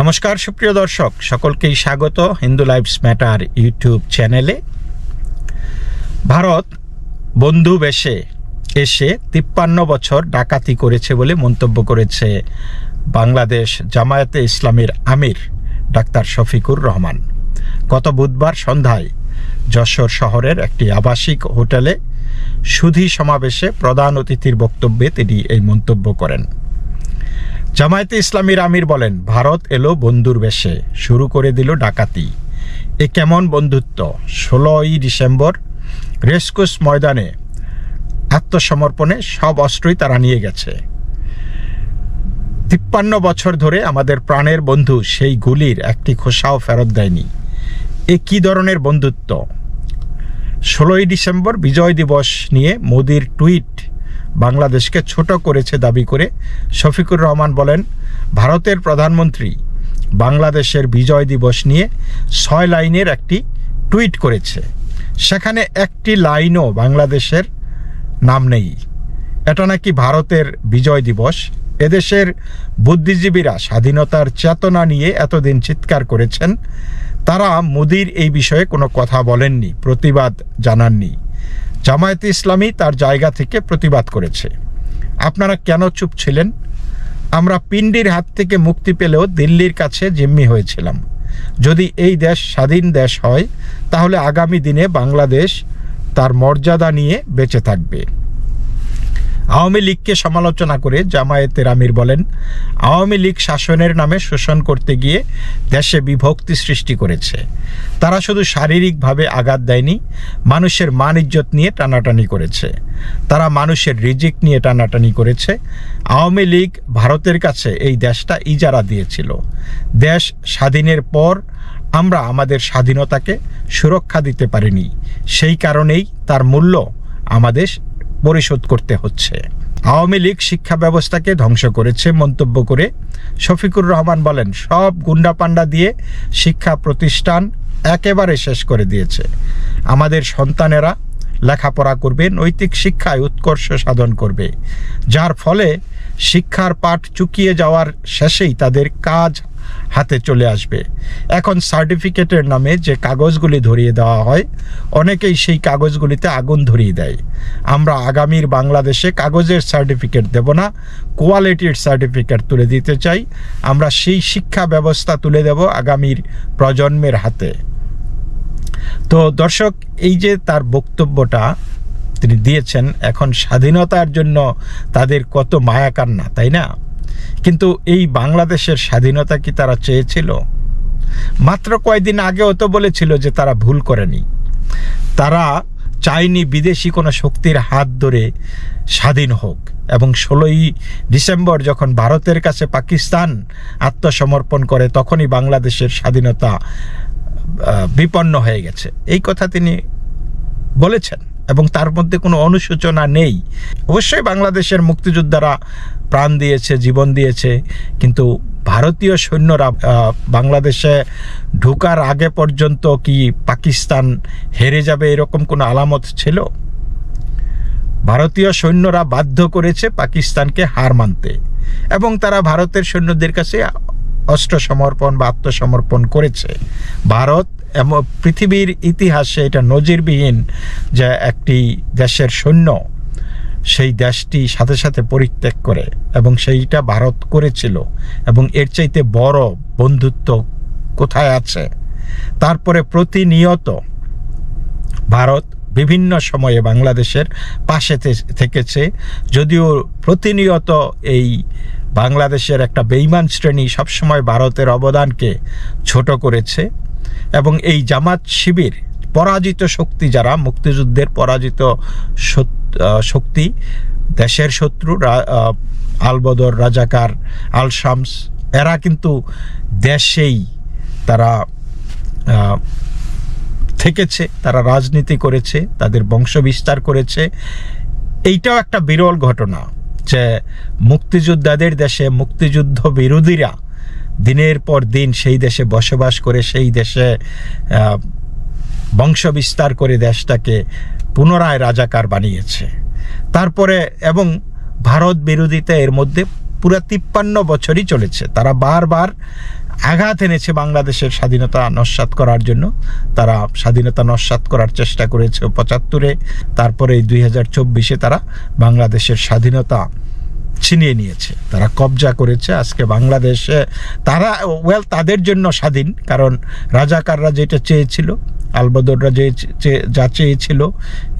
নমস্কার, সুপ্রিয় দর্শক, সকলকেই স্বাগত হিন্দু লাইফস ম্যাটার ইউটিউব চ্যানেলে। ভারত বন্ধু বেশে এসে তিপ্পান্ন বছর ডাকাতি করেছে বলে মন্তব্য করেছে বাংলাদেশ জামায়াতে ইসলামের আমির ডাক্তার শফিকুর রহমান। গত বুধবার সন্ধ্যায় যশোর শহরের একটি আবাসিক হোটেলে সুধী সমাবেশে প্রধান অতিথির বক্তব্যে তিনি এই মন্তব্য করেন। জামায়াতে ইসলামীর আমির বলেন, ভারত এলো বন্ধুর বেশে, শুরু করে দিল ডাকাতি। এ কেমন বন্ধুত্ব? ষোলোই ডিসেম্বর রেসকোস ময়দানে আত্মসমর্পণে সব অস্ত্রই তারা নিয়ে গেছে। তিপ্পান্ন বছর ধরে আমাদের প্রাণের বন্ধু সেই গুলির একটি খোসাও ফেরত দেয়নি। এ কী ধরনের বন্ধুত্ব? ষোলোই ডিসেম্বর বিজয় দিবস নিয়ে মোদির টুইট বাংলাদেশকে ছোট করেছে দাবি করে শফিকুর রহমান বলেন, ভারতের প্রধানমন্ত্রী বাংলাদেশের বিজয় দিবস নিয়ে ছয় লাইনের একটি টুইট করেছে। সেখানে একটি লাইনও বাংলাদেশের নাম নেই। এটা নাকি ভারতের বিজয় দিবস? এদেশের বুদ্ধিজীবীরা স্বাধীনতার চেতনা নিয়ে এতদিন চিৎকার করেছেন, তারা মোদির এই বিষয়ে কোনো কথা বলেননি, প্রতিবাদ জানাননি। জামায়াতে ইসলামী তার জায়গা থেকে প্রতিবাদ করেছে। আপনারা কেন চুপ ছিলেন? আমরা পিণ্ডির হাত থেকে মুক্তি পেলেও দিল্লির কাছে জিম্মি হয়েছিলাম। যদি এই দেশ স্বাধীন দেশ হয়, তাহলে আগামী দিনে বাংলাদেশ তার মর্যাদা নিয়ে বেঁচে থাকবে। আওয়ামী লীগকে সমালোচনা করে জামায়াতের আমির বলেন, আওয়ামী লীগ শাসনের নামে শোষণ করতে গিয়ে দেশে বিভক্তি সৃষ্টি করেছে। তারা শুধু শারীরিকভাবে আঘাত দেয়নি, মানুষের মান ইজ্জত নিয়ে টানাটানি করেছে। তারা মানুষের রিজিক নিয়ে টানাটানি করেছে। আওয়ামী লীগ ভারতের কাছে এই দেশটা ইজারা দিয়েছিল। দেশ স্বাধীনের পর আমরা আমাদের স্বাধীনতাকে সুরক্ষা দিতে পারিনি। সেই কারণেই তার মূল্য আমাদের পরিশোধ করতে হচ্ছে। আওয়ামী লীগ শিক্ষা ব্যবস্থাকে ধ্বংস করেছে মন্তব্য করে শফিকুর রহমান বলেন, সব গুন্ডা পান্ডা দিয়ে শিক্ষা প্রতিষ্ঠান একেবারে শেষ করে দিয়েছে। আমাদের সন্তানেরা লেখাপড়া করবে, নৈতিক শিক্ষায় উৎকর্ষ সাধন করবে। যার ফলে শিক্ষার পাঠ চুকিয়ে যাওয়ার শেষেই তাদের কাজ হাতে চলে আসবে। এখন সার্টিফিকেটের নামে যে কাগজগুলি ধরিয়ে দেওয়া হয়, অনেকেই সেই কাগজগুলিতে আগুন ধরিয়ে দেয়। আমরা আগামীর বাংলাদেশে কাগজের সার্টিফিকেট দেব না কোয়ালিটির সার্টিফিকেট তুলে দিতে চাই। আমরা সেই শিক্ষা ব্যবস্থা তুলে দেব আগামীর প্রজন্মের হাতে। তো দর্শক, এই যে তার বক্তব্যটা তিনি দিয়েছেন, এখন স্বাধীনতার জন্য তাদের কত মায়াকান্না, তাই না? কিন্তু এই বাংলাদেশের স্বাধীনতা কি তারা চেয়েছিল? মাত্র কয়েকদিন আগেও তো বলেছিল যে তারা ভুল করেনি। তারা চায়নি বিদেশি কোনো শক্তির হাত ধরে স্বাধীন হোক এবং ষোলোই ডিসেম্বর যখন ভারতের কাছে পাকিস্তান আত্মসমর্পণ করে, তখনই বাংলাদেশের স্বাধীনতা বিপন্ন হয়ে গেছে। এই কথা তিনি বলেছেন। এবং তার মধ্যে কোনো অনুশোচনা নেই। অবশ্যই বাংলাদেশের মুক্তিযোদ্ধারা প্রাণ দিয়েছে, জীবন দিয়েছে, কিন্তু ভারতীয় সৈন্যরা বাংলাদেশে ঢোকার আগে পর্যন্ত কি পাকিস্তান হেরে যাবে এরকম কোনো আলামত ছিল? ভারতীয় সৈন্যরা বাধ্য করেছে পাকিস্তানকে হার মানতে এবং তারা ভারতের সৈন্যদের কাছে অস্ত্র সমর্পণ বা আত্মসমর্পণ করেছে। ভারত এমন পৃথিবীর ইতিহাসে এটা নজিরবিহীন যে একটি দেশের সৈন্য সেই দেশটি সাথে সাথে পরিত্যাগ করে এবং সেইটা ভারত করেছিল এবং এর চাইতে বড় বন্ধুত্ব কোথায় আছে? তারপরে প্রতিনিয়ত ভারত বিভিন্ন সময়ে বাংলাদেশের পাশে থেকেছে। যদিও প্রতিনিয়ত এই বাংলাদেশের একটা বেইমান শ্রেণি সবসময় ভারতের অবদানকে ছোট করেছে। এবং এই জামাত শিবির পরাজিত শক্তি যারা, মুক্তিযুদ্ধের পরাজিত শক্তি, দেশের শত্রু আলবদর, রাজাকার আল শামস এরা কিন্তু দেশেই তারা থেকেছে, তারা রাজনীতি করেছে, তাদের বংশ বিস্তার করেছে। এইটাও একটা বিরল ঘটনা যে মুক্তিযোদ্ধাদের দেশে মুক্তিযুদ্ধ বিরোধীরা দিনের পর দিন সেই দেশে বসবাস করে, সেই দেশে বংশ বিস্তার করে দেশটাকে পুনরায় রাজাকার বানিয়েছে। তারপরে এবং ভারত বিরোধিতা এর মধ্যে পুরো তিপ্পান্ন বছরই চলেছে। তারা বারবার আঘাত এনেছে বাংলাদেশের স্বাধীনতা নস্বাত করার জন্য। তারা স্বাধীনতা নস্বাত করার চেষ্টা করেছে পঁচাত্তরে। তারপরে দুই হাজার চব্বিশে তারা বাংলাদেশের স্বাধীনতা ছিনিয়ে নিয়েছে। তারা কবজা করেছে। আজকে বাংলাদেশে তারা ওয়েল তাদের জন্য স্বাধীন, কারণ রাজাকাররা যেটা চেয়েছিল, আলবদররা যে যা চেয়েছিল,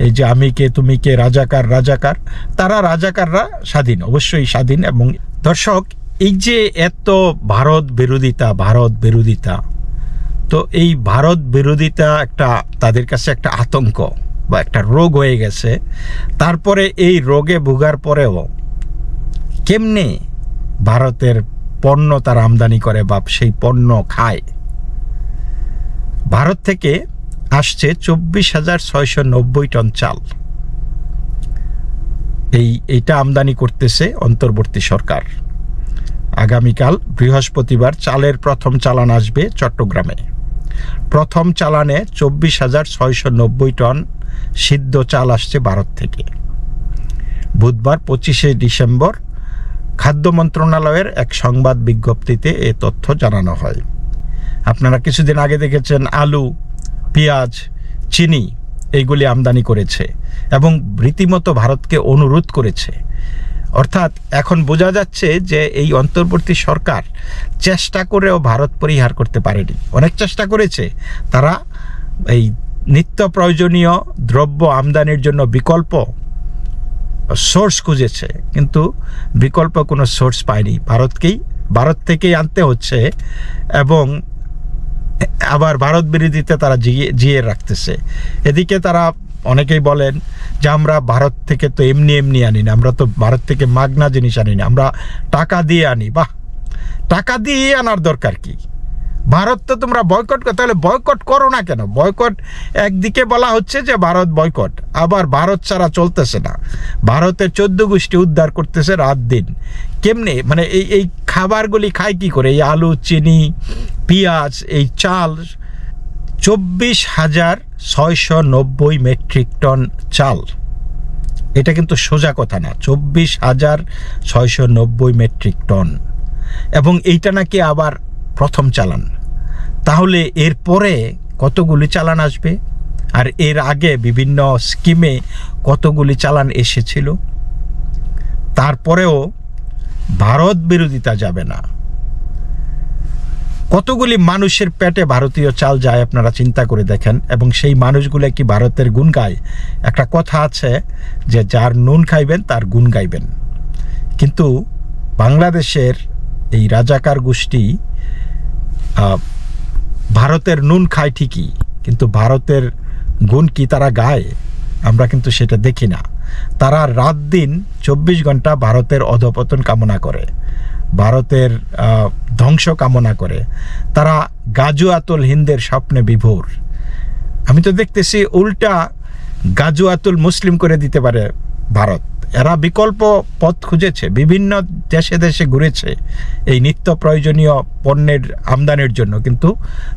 এই যে আমি কে, তুমি কে, রাজাকার রাজাকার, তারা রাজাকাররা স্বাধীন, অবশ্যই স্বাধীন এবং দর্শক, এই যে এত ভারত বিরোধিতা ভারত বিরোধিতা, তো এই ভারত বিরোধিতা একটা, তাদের কাছে একটা আতঙ্ক বা একটা রোগ হয়ে গেছে। তারপরে এই রোগে ভোগার পরেও কেমনে ভারতের পণ্য তারা আমদানি করে বা সেই পণ্য খায়? ভারত থেকে আসছে চব্বিশ হাজার ছয়শো নব্বই টন চাল। এই, এটা আমদানি করতেছে অন্তর্বর্তী সরকার। আগামীকাল বৃহস্পতিবার চালের প্রথম চালান আসবে চট্টগ্রামে। প্রথম চালানে চব্বিশ হাজার ছয়শো নব্বই টন সিদ্ধ চাল আসছে ভারত থেকে। বুধবার পঁচিশে ডিসেম্বর খাদ্য মন্ত্রণালয়ের এক সংবাদ বিজ্ঞপ্তিতে এ তথ্য জানানো হয়। আপনারা কিছুদিন আগে দেখেছেন আলু, পেঁয়াজ, চিনি এইগুলি আমদানি করেছে এবং রীতিমতো ভারতকে অনুরোধ করেছে। অর্থাৎ এখন বোঝা যাচ্ছে যে এই অন্তর্বর্তী সরকার চেষ্টা করেও ভারত পরিহার করতে পারেনি। অনেক চেষ্টা করেছে। তারা এই নিত্য প্রয়োজনীয় দ্রব্য আমদানির জন্য বিকল্প সোর্স খুঁজেছে, কিন্তু বিকল্প কোনো সোর্স পায়নি। ভারতকেই, ভারত থেকেই আনতে হচ্ছে এবং আবার ভারত বিরোধীতে তারা জিয়ে জিয়ে রাখতেছে। এদিকে তারা অনেকেই বলেন যে, আমরা ভারত থেকে তো এমনি এমনি আনি না, আমরা তো ভারত থেকে মাগনা জিনিস আনি না, আমরা টাকা দিয়ে আনি। বাহ! টাকা দিয়ে আনার দরকার কি? ভারত তো তোমরা বয়কট করো, তাহলে বয়কট করো না কেন? বয়কট একদিকে বলা হচ্ছে যে ভারত বয়কট আবার ভারত ছাড়া চলতেছে না। ভারতের চোদ্দ গোষ্ঠী উদ্ধার করতেছে রাত দিন। কেমনে? মানে এই এই খাবারগুলি খায় কি করে? এই আলু, চিনি, পেঁয়াজ, এই চাল, চব্বিশ হাজার ছয়শো নব্বই মেট্রিক টন চাল। এটা কিন্তু সোজা কথা না, চব্বিশ হাজার ছয়শো নব্বই মেট্রিক টন। এবং এইটা নাকি আবার প্রথম চালান। তাহলে এরপরে কতগুলি চালান আসবে? আর এর আগে বিভিন্ন স্কিমে কতগুলি চালান এসেছিল? তারপরেও ভারত বিরোধিতা যাবে না। কতগুলি মানুষের পেটে ভারতীয় চাল যায় আপনারা চিন্তা করে দেখেন, এবং সেই মানুষগুলো কি ভারতের গুণ গায়? একটা কথা আছে যে যার নুন খাইবেন, তার গুণ গাইবেন। কিন্তু বাংলাদেশের এই রাজাকার গোষ্ঠী ভারতের নুন খায় ঠিকই, কিন্তু ভারতের গুণ কি তারা গায়? আমরা কিন্তু সেটা দেখি না। তারা রাত দিন চব্বিশ ঘণ্টা ভারতের অধপতন কামনা করে, ভারতের ধ্বংস কামনা করে। তারা গাজু আতুল হিন্দের স্বপ্নে বিভোর। আমি তো দেখতেছি উল্টা গাজু আতুল মুসলিম করে দিতে পারে ভারত। এরা বিকল্প পথ খুঁজেছে, বিভিন্ন দেশে দেশে ঘুরেছে এই নিত্য প্রয়োজনীয় পণ্যের আমদানির জন্য, কিন্তু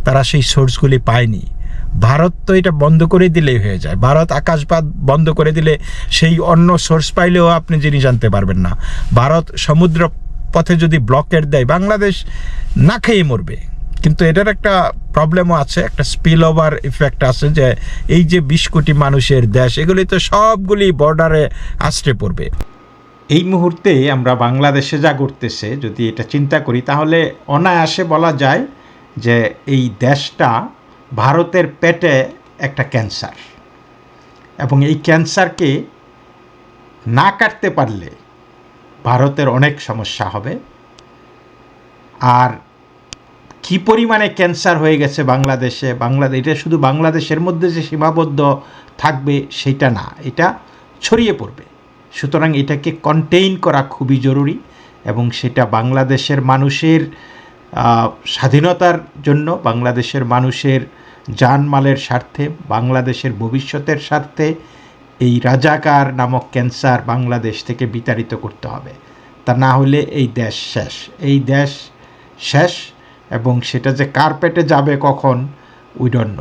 তারা সেই সোর্সগুলি পায়নি। ভারত তো এটা বন্ধ করে দিলেই হয়ে যায়। ভারত আকাশপাত বন্ধ করে দিলে সেই অন্য সোর্স পাইলেও আপনি জিনিস আনতে পারবেন না। ভারত সমুদ্র পথে যদি ব্লকেট দেয়, বাংলাদেশ না খেয়ে মরবে। কিন্তু এটার একটা প্রবলেমও আছে, একটা স্পিল ওভার ইফেক্ট আছে যে এই যে বিশ কোটি মানুষের দেশ, এগুলি তো সবগুলি বর্ডারে আশ্রে পড়বে। এই মুহূর্তে আমরা বাংলাদেশে যা ঘটতেছে, যদি এটা চিন্তা করি, তাহলে অনায়াসে বলা যায় যে এই দেশটা ভারতের পেটে একটা ক্যান্সার। এবং এই ক্যান্সারকে না কাটতে পারলে ভারতের অনেক সমস্যা হবে। আর কি পরিমাণে ক্যান্সার হয়ে গেছে বাংলাদেশে? বাংলাদেশ এটা শুধু বাংলাদেশের মধ্যে যে সীমাবদ্ধ থাকবে সেটা না, এটা ছড়িয়ে পড়বে। সুতরাং এটাকে কন্টেইন করা খুবই জরুরি এবং সেটা বাংলাদেশের মানুষের স্বাধীনতার জন্য, বাংলাদেশের মানুষের জানমালের স্বার্থে, বাংলাদেশের ভবিষ্যতের স্বার্থে এই রাজাকার নামক ক্যান্সার বাংলাদেশ থেকে বিতাড়িত করতে হবে। তা না হলে এই দেশ শেষ। এই দেশ শেষ এবং সেটা যে কার্পেটে যাবে কখন উইডন্য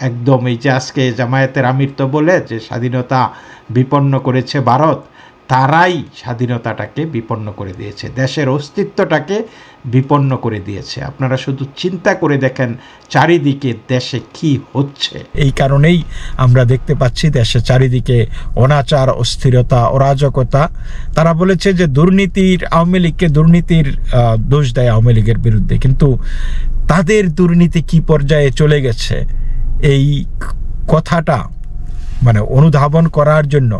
একদম এই যে আজকে জামায়াতের আমির তো বলে যে স্বাধীনতা বিপন্ন করেছে ভারত তারাই স্বাধীনতাটাকে বিপন্ন করে দিয়েছে, দেশের অস্তিত্বটাকে বিপন্ন করে দিয়েছে। আপনারা শুধু চিন্তা করে দেখেন চারিদিকে দেশে কি হচ্ছে। এই কারণেই আমরা দেখতে পাচ্ছি দেশে চারিদিকে অনাচার, অস্থিরতা, অরাজকতা। তারা বলেছে যে দুর্নীতির আওয়ামী লীগকে দুর্নীতির দোষ দেয় আওয়ামী লীগের বিরুদ্ধে। কিন্তু তাদের দুর্নীতি কি পর্যায়ে চলে গেছে? এই কথাটা মানে অনুধাবন করার জন্য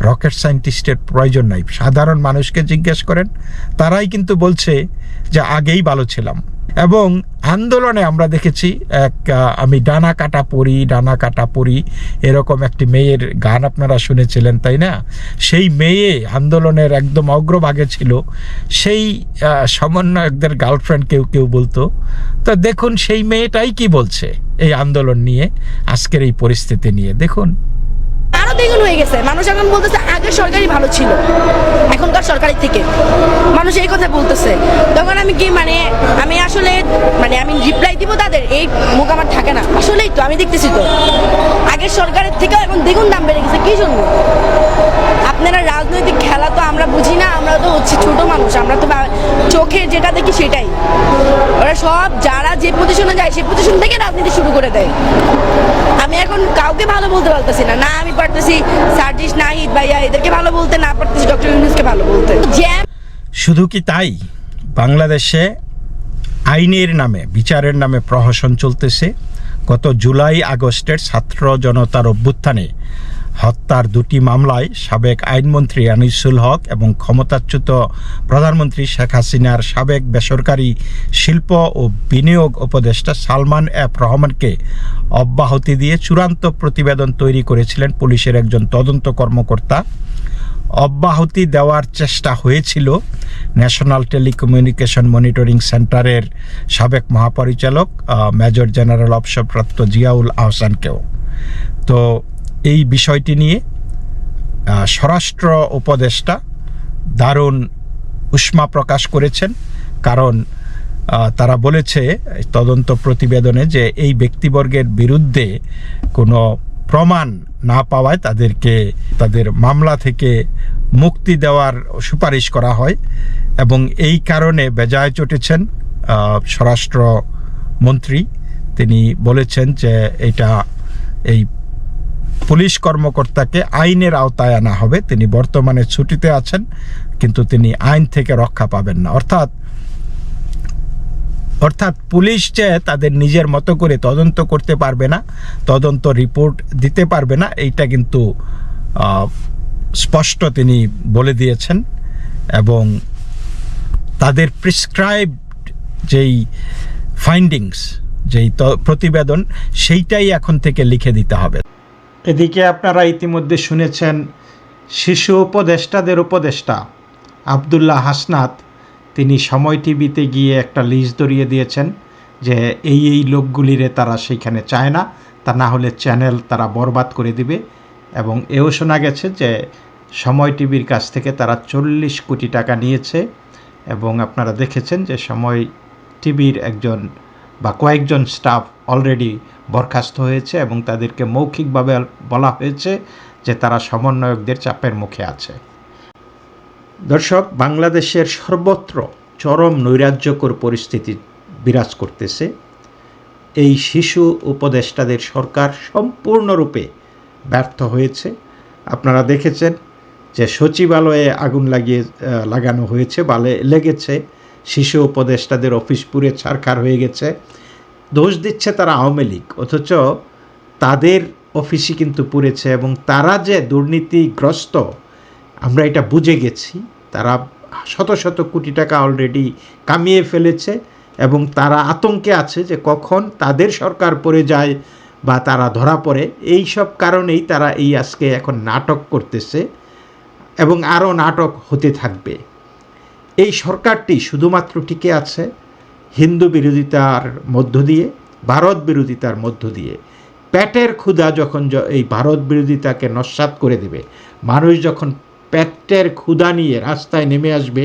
রকেট সায়েন্টিস্টের প্রয়োজন নাই। সাধারণ মানুষকে জিজ্ঞেস করেন, তারাই কিন্তু বলছে যে আগেই ভালো ছিলাম। এবং আন্দোলনে আমরা দেখেছি এক আমি ডানা কাটা পড়ি ডানা কাটা পড়ি এরকম একটি মেয়ের গান আপনারা শুনেছিলেন, তাই না? সেই মেয়ে আন্দোলনের একদম অগ্রভাগে ছিল। সেই সমন্বয়কদের গার্লফ্রেন্ড কেউ কেউ বলতো, তো দেখুন সেই মেয়েটাই কি বলছে এই আন্দোলন নিয়ে, আজকের এই পরিস্থিতি নিয়ে। দেখুন দ্বিগুণ হয়ে গেছে। মানুষ এখন বলতেছে, আগে সরকারি ভালো ছিল। এখনকার সরকারি থেকে। মানুষ এই কথা বলতেছে। তখন আমি কি মানে আমি আসলে মানে আমি রিপ্লাই দিব তাদের? এই মুখ আমার থাকে না। আসলেই তো, আমি দেখতেছি তো। আগের সরকারের থেকে এখন দ্বিগুণ দাম বেড়ে গেছে। কি জন্য? আপনারা রাজনৈতিক খেলা তো আমরা বুঝি না, আমরা তো হচ্ছে ছোট মানুষ। আমরা তো চোখে যেটা দেখি সেটাই। ওরা সব যারা যে পজিশনে যায় সেই পজিশন থেকে রাজনীতি শুরু করে দেয়। আমি এখন কাউকে ভালো বলতে পারতেছি না। না, আমি পারতেছি সার্জিস নাহিদ ভাইয়া এদেরকে ভালো বলতে না পারতেছি ডক্টর ইউনুসকে ভালো বলতে। শুধু কি তাই? বাংলাদেশে আইনের নামে বিচারের নামে প্রহসন চলতেছে। গত জুলাই আগস্টের ছাত্র জনতার অভ্যুত্থানে হত্যার দুটি মামলায় সাবেক আইনমন্ত্রী আনিসুল হক এবং ক্ষমতাচ্যুত প্রধানমন্ত্রী শেখ হাসিনার সাবেক বেসরকারি শিল্প ও বিনিয়োগ উপদেষ্টা সালমান এফ রহমানকে অব্যাহতি দিয়ে চূড়ান্ত প্রতিবেদন তৈরি করেছিলেন পুলিশের একজন তদন্ত কর্মকর্তা। অব্যাহতি দেওয়ার চেষ্টা হয়েছিল ন্যাশনাল টেলিকমিউনিকেশন মনিটরিং সেন্টারের সাবেক মহাপরিচালক মেজর জেনারেল অবসরপ্রাপ্ত জিয়াউল আহসানকেও। তো এই বিষয়টি নিয়ে স্বরাষ্ট্র উপদেষ্টা দারুণ উষ্মা প্রকাশ করেছেন। কারণ তারা বলেছে তদন্ত প্রতিবেদনে যে এই ব্যক্তিবর্গের বিরুদ্ধে কোনো প্রমাণ না পাওয়ায় তাদেরকে, তাদের মামলা থেকে মুক্তি দেওয়ার সুপারিশ করা হয় এবং এই কারণে বেজায় চটেছেন স্বরাষ্ট্র মন্ত্রী তিনি বলেছেন যে এটা এই পুলিশ কর্মকর্তাকে আইনের আওতায় আনা হবে। তিনি বর্তমানে ছুটিতে আছেন, কিন্তু তিনি আইন থেকে রক্ষা পাবেন না। অর্থাৎ অর্থাৎ পুলিশ যে তাদের নিজের মতো করে তদন্ত করতে পারবে না, তদন্ত রিপোর্ট দিতে পারবে না, এইটা কিন্তু স্পষ্ট তিনি বলে দিয়েছেন এবং তাদের প্রিসক্রাইব যেই ফাইন্ডিংস যেই প্রতিবেদন, সেইটাই এখন থেকে লিখে দিতে হবে। এদিকে আপনারা ইতিমধ্যে শুনেছেন শিশু উপদেষ্টাদের উপদেষ্টা আবদুল্লাহ হাসনাত। তিনি সময় টিভিতে গিয়ে একটা লিস্ট ধরিয়ে দিয়েছেন যে এই এই লোকগুলিরে তারা সেইখানে চায় না, তা না হলে চ্যানেল তারা বরবাদ করে দিবে। এবং এও শোনা গেছে যে সময় টিভির কাছ থেকে তারা চল্লিশ কোটি টাকা নিয়েছে। এবং আপনারা দেখেছেন যে সময় টিভির একজন বা কয়েকজন স্টাফ অলরেডি বরখাস্ত হয়েছে এবং তাদেরকে মৌখিকভাবে বলা হয়েছে যে তারা সমন্বয়কদের চাপের মুখে আছে। দর্শক, বাংলাদেশের সর্বত্র চরম নৈরাজ্যকর পরিস্থিতি বিরাজ করতেছে। এই শিশু উপদেষ্টাদের সরকার সম্পূর্ণরূপে ব্যর্থ হয়েছে। আপনারা দেখেছেন যে সচিবালয়ে আগুন লাগিয়ে লাগানো হয়েছে বা লেগেছে। শিশু উপদেষ্টাদের অফিস পুড়ে ছারখার হয়ে গেছে। দোষ দিচ্ছে তারা আওয়ামী লীগ, অথচ তাদের অফিসই কিন্তু পুড়েছে এবং তারা যে দুর্নীতিগ্রস্ত, আমরা এটা বুঝে গেছি। তারা শত শত কোটি টাকা অলরেডি কামিয়ে ফেলেছে এবং তারা আতঙ্কে আছে যে কখন তাদের সরকার পড়ে যায় বা তারা ধরা পড়ে। এই সব কারণেই তারা এই আজকে এখন নাটক করতেছে এবং আরও নাটক হতে থাকবে। এই সরকারটি শুধুমাত্র টিকে আছে হিন্দু বিরোধিতার মধ্য দিয়ে, ভারত বিরোধিতার মধ্য দিয়ে, পেটের ক্ষুধা যখন এই ভারত বিরোধিতাকে নস্বাত করে দেবে, মানুষ যখন পেটের ক্ষুধা নিয়ে রাস্তায় নেমে আসবে,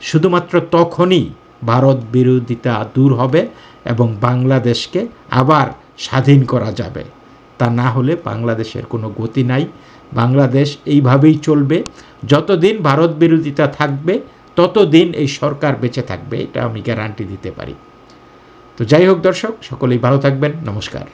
শুধুমাত্র তখনই ভারত বিরোধিতা দূর হবে এবং বাংলাদেশকে আবার স্বাধীন করা যাবে। তা না হলে বাংলাদেশের কোনো গতি নাই। বাংলাদেশ এইভাবেই চলবে। যতদিন ভারত বিরোধিতা থাকবে ততদিন এই সরকার বেঁচে থাকবে, এটা আমি গ্যারান্টি দিতে পারি। তো যাই হোক দর্শক, সকলেই ভালো থাকবেন, নমস্কার।